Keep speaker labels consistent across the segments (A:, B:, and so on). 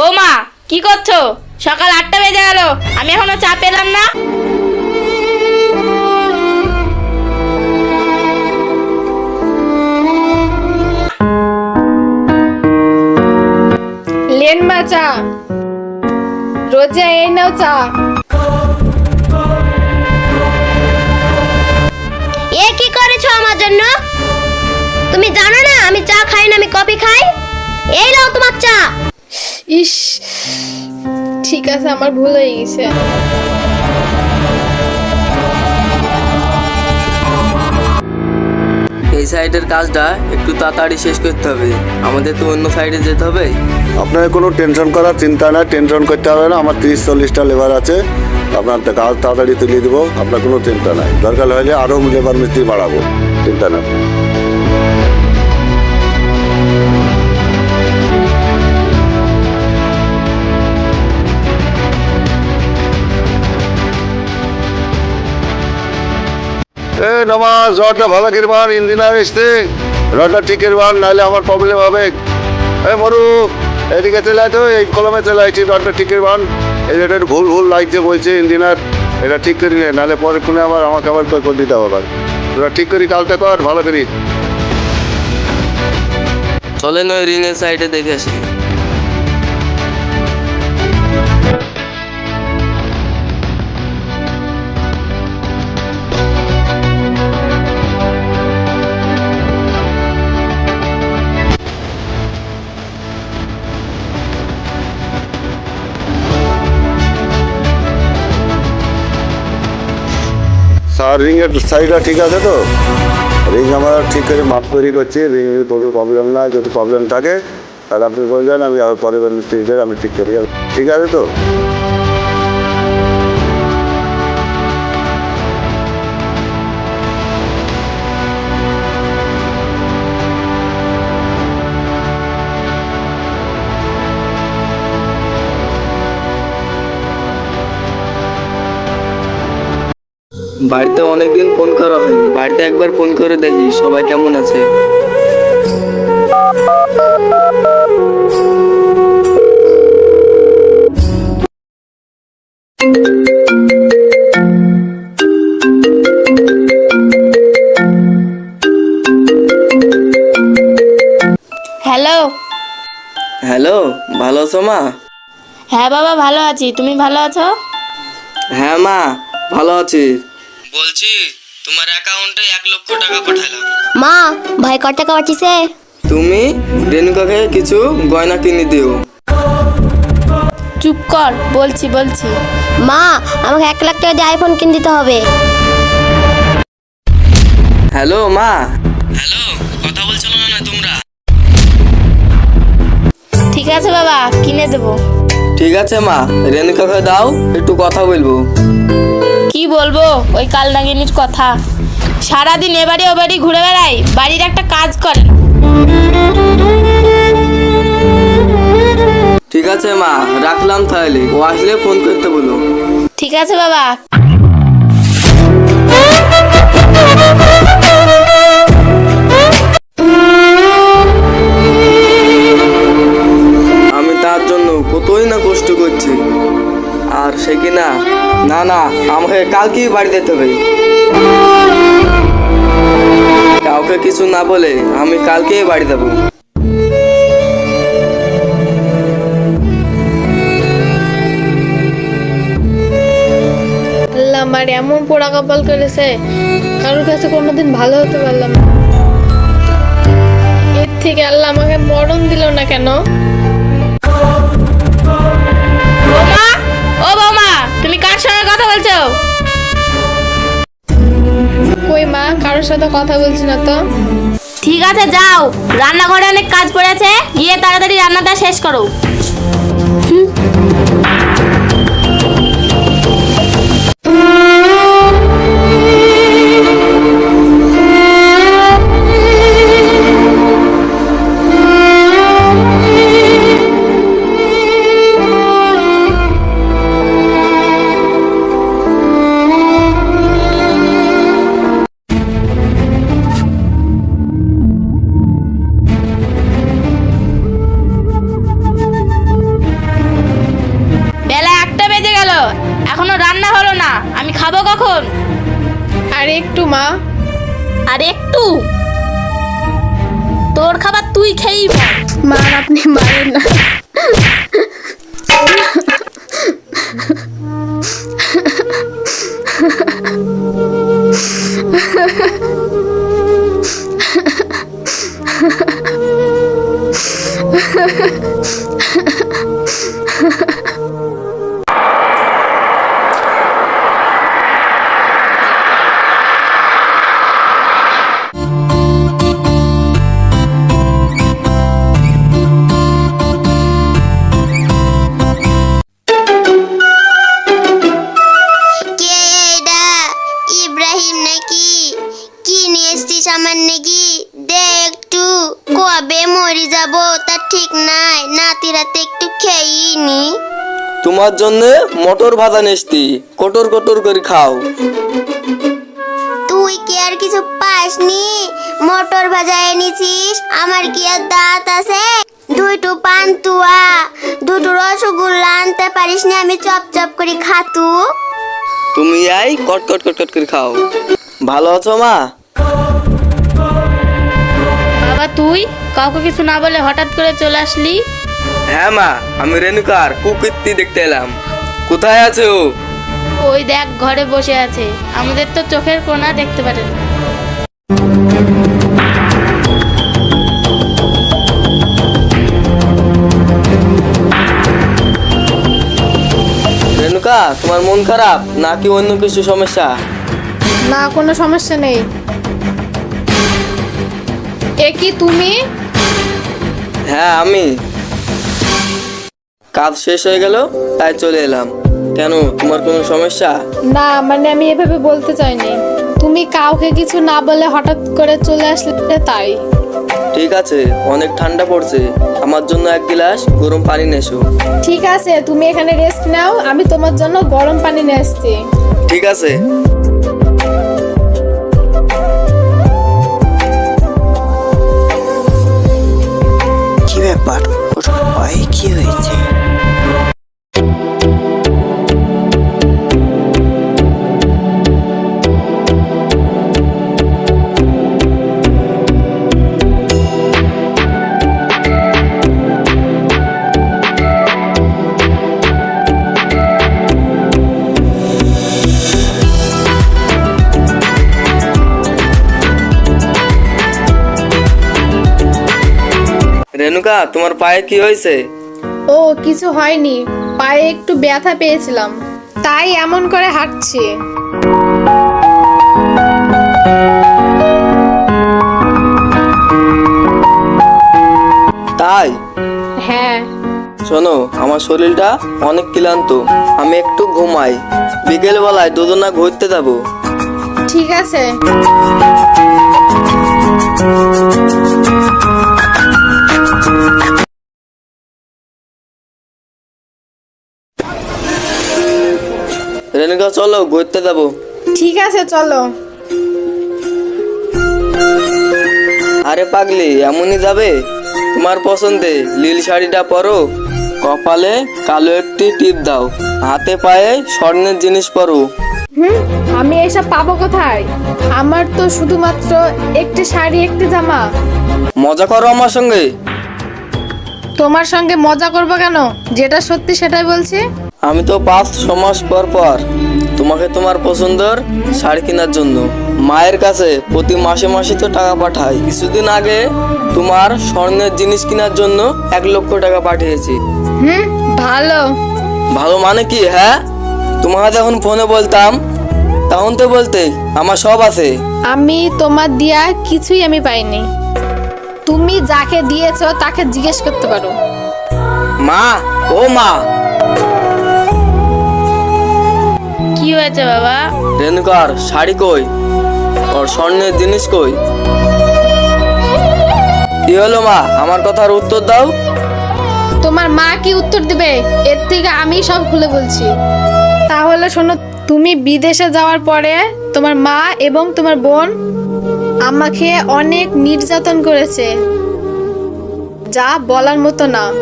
A: বৌমা কি করছ? সকাল আটটা বেজে গেল আমি এখনও চা পেলাম না।
B: লেন মা চা। রোজা এই নাও চা।
C: এ কি করেছ আমার জন্য? তুমি জানো না আমি চা খাই না আমি কফি খাই? এই নাও তোমার চা।
B: ইস ঠিক আছে আমার ভুল হয়ে গেছে।
D: এই সাইডের কাজটা একটু তাড়াতাড়ি শেষ করতে হবে। আমাদের তো অন্য সাইডে যেতে হবে।
E: আপনার কোনো টেনশন করার চিন্তা নাই টেনশন করতে হবে না আমার তিরিশ চল্লিশটা লেবার আছে। আপনার তো কাজ তাড়াতাড়ি তুলে দেবো আপনার কোনো চিন্তা নাই। দরকার হলে আরও লেবার মিস্ত্রি বাড়াবো চিন্তা নাই। এ নমাজ রডটা ভালো কিরবান ইঞ্জিনিয়ার এসছে রডটা ঠিক কিরবান নাহলে আমার প্রবলেম হবে। এ মরু, এদিকে আয় তো, এই কলমে চলে আইছি রডটা ঠিক কিরবান এই যেটা ভুল ভুল লাগছে বলছে ইঞ্জিনিয়ার এটা ঠিক করি নাহলে পরে কোনে আবার আমাকে আবার করে দিতে হবে আবার। তোরা ঠিক করি, কালকে কর ভালো করি।
D: চলেন ওই রিংয়ের সাইডে দেখে আসি।
E: স্যার রিংয়ের সাইডটা ঠিক আছে তো? রিং আমরা ঠিক করে মাপ তৈরি করছি, রিং কোনো প্রবলেম না যদি প্রবলেম থাকে, তাহলে আপনি বলবেন, আমি পরে ঠিক আমি ঠিক করি ঠিক আছে তো?
D: বাড়িতে অনেকদিন ফোন করা হয় বাড়িতে একবার ফোন করে দেখি সবাই কেমন আছে?
A: হ্যালো।
D: হ্যালো ভালো আছো মা?
A: হ্যাঁ বাবা ভালো আছি। তুমি ভালো আছো?
D: হ্যাঁ মা ভালো আছি। বলছি তোমার অ্যাকাউন্টে এক লক্ষ টাকা পাঠালাম।
C: মা ভাই কত টাকা পাঠিয়েছে?
D: তুমি রেণুকাকে কিছু গয়না কিনে দিও।
A: চুপ কর বলছি বলছি।
C: মা আমাকে এক লাখ টাকা দিয়ে আইফোন কিনে দিতে হবে।
D: হ্যালো মা। হ্যালো কথা বলছিল না তোমরা?
A: ঠিক আছে বাবা কিনে দেবো।
D: ঠিক আছে মা। রেণুকাকে দাও একটু কথা বলব।
A: কি বলব ওই কালনাগিনীর কথা। সারাদিন এ বাড়ি ও বাড়ি ঘুরে বেড়াই বাড়ির একটা কাজ করে না।
D: ঠিক আছে মা রাখলাম তাহলে ও আসলে ফোন করতে বলো।
A: ঠিক আছে বাবা।
D: আমি তার জন্য কতই না কষ্ট করছি। আর সে কি না? না না, আমাকে কালকেই বাড়ি যেতে হবে। কাউকে কিছু না বলে আমি কালকেই বাড়ি যাব।
B: আমার এমন পোড়া কপাল করেছে, কারোর কাছে কোনোদিন ভালো হতে পারলাম এর থেকে আল্লাহ আমাকে মরণ দিল না কেন?
A: কথা বলছো?
B: কই মা কারোর সাথে কথা বলছি না তো?
A: ঠিক আছে যাও। রান্নাঘরে অনেক কাজ পড়েছে। গিয়ে তাড়াতাড়ি রান্নাটা শেষ করো।
B: একটু মা।
A: আর একটু। তোর খাবার তুই খেয়েই মর।
B: মা আপনি মারেন না।
C: নাতি রাতে একটু খেয়েই নি
D: তোমার জন্য মটর ভাজা নেস্তি কটর কটর করে খাও।
C: তুই কি আর কিছু পাসনি? মটর ভাজা এনেছিস? আমার কি আর দাঁত আছে? দুইটু পান্তুয়া দুটো রসগোল্লা আনতে পারিস না আমি চপ চপ করে খাতু।
D: তুমি আই কট কট কট কট করে খাও। ভালো আছো মা?
A: তুই? কাউকে কিছু না বলে হঠাৎ করে চলে আসলি?
D: হ্যাঁ মা আমি রেণুকার কুকীর্তি দেখতে এলাম। কোথায় আছে ও?
A: ওই দেখ ঘরে বসে আছে। আমাদের তো চোখের কোনা দেখতে পারে না।
D: রেণুকা তোমার মন খারাপ? নাকি অন্য কিছু সমস্যা?
B: না কোনো সমস্যা নেই। এ কি তুমি?
D: হ্যাঁ আমি। কাজ শেষ হয়ে গেল তাই চলে এলাম। কেন তোমার কোনো সমস্যা?
B: না মানে আমি এভাবে বলতে চাইনি। তুমি কাউকে কিছু না বলে হঠাৎ করে চলে আসলে তাই।
D: ঠিক আছে অনেক ঠান্ডা পড়ছে। আমার জন্য এক গ্লাস গরম পানি নেসো
B: ঠিক আছে তুমি এখানে রেস্ট নাও আমি তোমার জন্য গরম পানি নিয়ে আসছি।
D: ঠিক আছে। রেণুকা তোমার পায়ে কি হয়েছে?
B: ও কিছু হয়নি। পায়ে একটু ব্যথা পেয়েছিলাম। তাই এমন করে হাঁটছি।
D: তাই?
B: হ্যাঁ।
D: শোনো আমার শরীরটা অনেক ক্লান্ত। আমি একটু ঘুমাই। বিকেল বেলায় দুজনা ঘুরতে যাব।
B: ঠিক আছে।
D: রেণুকা চলো ঘুরতে যাব।
B: ঠিক আছে চলো।
D: আরে পাগলি এমনই যাবে? তোমার পছন্দে নীল শাড়িটা পরো কপালে কালো একটি টিপ দাও হাতে পায়ে স্বর্ণের জিনিস পরো।
B: হুম আমি এসব পাবো কোথায়? আমার তো শুধুমাত্র একটি শাড়ি একটি জামা।
D: মজা করো আমার সঙ্গে।
B: তোমার সঙ্গে মজা করব কেন? যেটা সত্যি সেটাই বলছি।
D: আমি তো পাঁচ ছ মাস পর পর তোমাকে তোমার পছন্দের শাড়ি কেনার জন্য। মায়ের কাছে প্রতি মাসে মাসে তো টাকা পাঠাই। কিছুদিন আগে তোমার স্বর্ণের জিনিস কেনার জন্য এক লক্ষ টাকা পাঠিয়েছি।
B: হুম ভালো।
D: ভালো মানে কি হ্যাঁ? তোমাকে যখন ফোনে বলতাম তখন তো বলতে আমার সব আছে।
B: আমি তোমার দিয়া কিছুই আমি পাইনি। তুমি যাকে দিয়েছ তাকে জিজ্ঞেস করতে পারো।
D: মা ও মা।
A: কি হয়েছে বাবা?
D: রেণুকার শাড়ি কই? ওর স্বর্ণের জিনিস কই? কি হলো মা? আমার কথার উত্তর দাও।
B: তোমার মা কি উত্তর দিবে? এর থেকে আমি সব খুলে বলছি। তাহলে শোনো তুমি বিদেশে যাওয়ার পরে তোমার মা এবং তোমার বোন আমাকে অনেক নির্যাতন করেছে। যা বলার মতো না।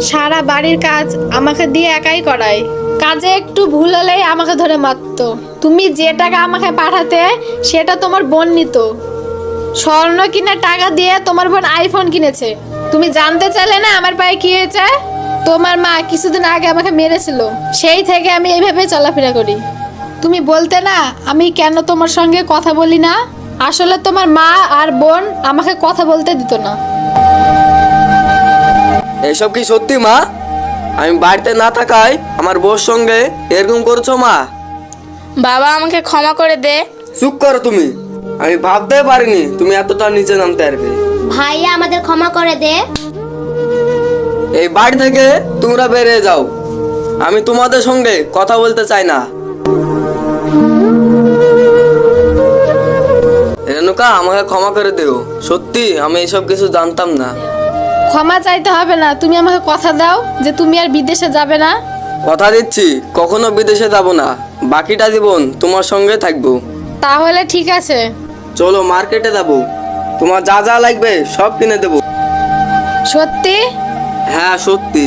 B: সারা বাড়ির কাজ আমাকে দিয়ে একাই করায়। কাজে একটু ভুল হলেই আমাকে ধরে মারতো। তুমি যে টাকা আমাকে পাঠাতে, সেটা তোমার বোন নিত। স্বর্ণ কিনে টাকা দিয়ে তোমার বোন আইফোন কিনেছে। তুমি জানতে চাইলে না আমার পায়ে কি হয়েছে? তোমার মা কিছুদিন আগে আমাকে মেরেছিল। সেই থেকে আমি এইভাবে চলাফেরা করি। তুমি বলতে না, আমি কেন তোমার সঙ্গে কথা বলি না? আসলে তোমার মা আর বোন আমাকে কথা বলতে দিত না।
D: এইসব কি সত্যি মা? আমি বাড়িতে না থাকায় আমার বউর সঙ্গে এরকম করছ মা?
A: বাবা আমাকে ক্ষমা করে দে।
D: চুপ করো তুমি। আমি ভাবতে পারিনি তুমি এতটা নিচে নামতে পারবে।
C: ভাইয়া আমাদের ক্ষমা করে দে।
D: এই বাড়ি থেকে তোমরা বেরিয়ে যাও। আমি তোমাদের সঙ্গে কথা বলতে চাই না। রেণুকা আমাকে ক্ষমা করে দিও। সত্যি আমি এইসব কিছু জানতাম না।
B: ক্ষমা চাইতে হবে না তুমি আমাকে কথা দাও যে তুমি আর বিদেশে যাবে না।
D: কথা দিচ্ছি কখনো বিদেশে যাব না। বাকিটা জীবন তোমার সঙ্গে থাকব।
B: তাহলে ঠিক আছে।
D: চলো মার্কেটে যাব। তোমার যা যা লাগবে সব কিনে দেবো।
B: সত্যি?
D: হ্যাঁ সত্যি।